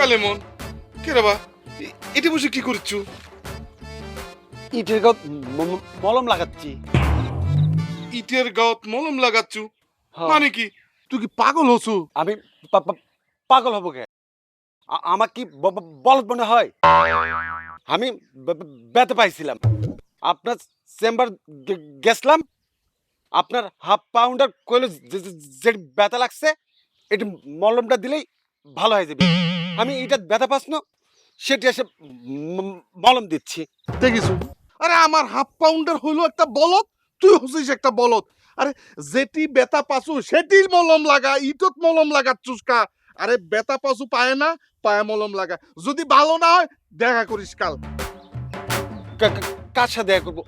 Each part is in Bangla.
কালেমন এটা বসে কি করছ? ইটের গাঁত মলম লাগাচ্ছি। ইটের গাঁত মলম লাগাচ্ছ? হ্যাঁ। মানে কি? তুই কি পাগল হসু আমি পাগল হব কে? আমার কি বলদ মনে হয়? আমি বে- বে- পাইছিলাম। আপনার চেম্বার গেছিলাম। আপনার হাফ পাউন্ডার কইলো যে- যে লাগছে এটি মলমটা দিলেই ভালো হয়ে যাবে। আমি এটা ব্যথা পাস না সেটি এসে মলম দিচ্ছি। দেখিস। আরে আমার হাফ পাউন্ডার হইল একটা বলদ তুই হচ্ছিস একটা বলদ। আরে যেটি বেতা পাসু সেটির মলম লাগা ইটত মলম লাগা কা আরে বেতা পাসু পায় না পায়ে মলম লাগা। যদি ভালো না হয় দেখা করিস কাল। কার সাথে দেখা করব?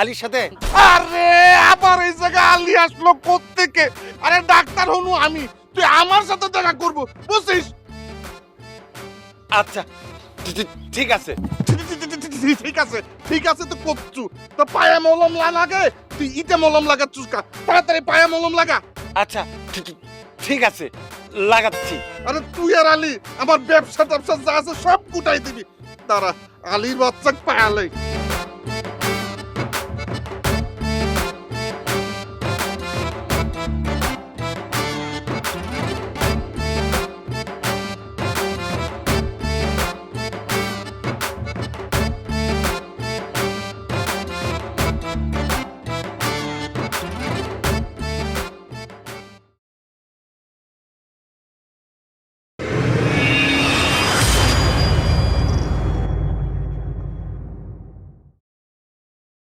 আলীর সাথে? আরে আবার এই জায়গায় আলি আসলো কোত্থেকে? আরে ডাক্তার হনু আমি। তুই আমার সাথে দেখা করব বুঝছিস? আচ্ছা ঠিক আছে। ঠিক- আছে ঠিক আছে তো করছু তো পায়ে মলম লাগে তুই ইতে মলম লাগা কা তাড়াতাড়ি পায়ে মলম লাগা। আচ্ছা ঠিক আছে লাগাচ্ছি। আরে তুই আর আলী আমার ব্যবসা ট্যাবসা যা আছে সব কুটাই দিবি। তারা আলীর বাচ্চা পায়ালে